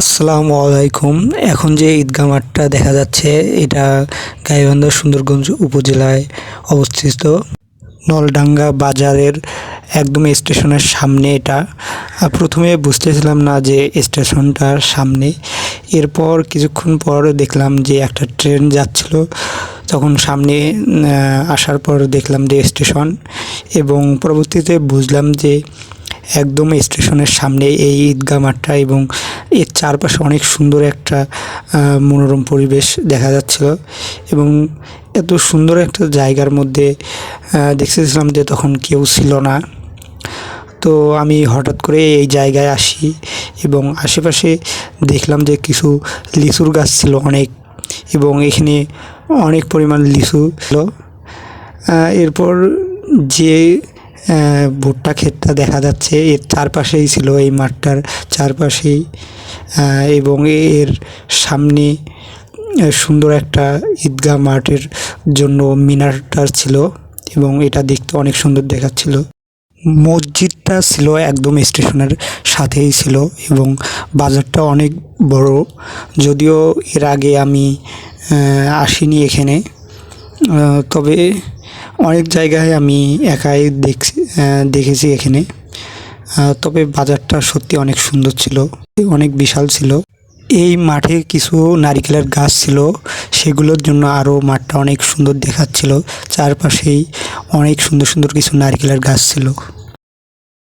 আসসালামু আলাইকুম। এখন যে ঈদগাহ মাঠটা দেখা যাচ্ছে, এটা গাইবান্ধা সুন্দরগঞ্জ উপজেলায় অবস্থিত। নলডাঙ্গা বাজারের একদম স্টেশনের সামনে এটা। প্রথমে বুঝতেছিলাম না যে স্টেশনটার সামনে। এরপর কিছুক্ষণ পর দেখলাম যে একটা ট্রেন যাচ্ছিল। তখন সামনে আসার পর দেখলাম যে স্টেশন এবং পরবর্তীতে বুঝলাম যে একদম স্টেশনের সামনে এই ঈদগাহ মাঠটা এবং এর চারপাশে অনেক সুন্দর একটা মনোরম পরিবেশ দেখা যাচ্ছিল এবং এত সুন্দর একটা জায়গার মধ্যে দেখতেছিলাম যে তখন কেউ ছিল না। তো আমি হঠাৎ করে এই জায়গায় আসি এবং আশেপাশে দেখলাম যে কিছু লিচুর গাছ ছিল অনেক এবং এখানে অনেক পরিমাণ লিচু ছিল। এরপর যে ভুট্টা ক্ষেতটা দেখা যাচ্ছে। এর চারপাশেই ছিল এই মাঠটার চারপাশেই এবং এর সামনে সুন্দর একটা ঈদগাহ মাঠের জন্য মিনারটা ছিল এবং এটা দেখতে অনেক সুন্দর দেখাচ্ছিল। মসজিদটা ছিল একদম স্টেশনের সাথেই ছিল এবং বাজারটা অনেক বড়। যদিও এর আগে আমি আসিনি এখানে তবে অনেক জায়গায় আমি একাই দেখছি দেখেছি এখানে। তবে বাজারটা সত্যি অনেক সুন্দর ছিল, অনেক বিশাল ছিল। এই মাঠে কিছু নারিকেলের গাছ ছিল, সেগুলোর জন্য আরও মাঠটা অনেক সুন্দর দেখাচ্ছিল। চারপাশেই অনেক সুন্দর সুন্দর কিছু নারিকেলের গাছ ছিল।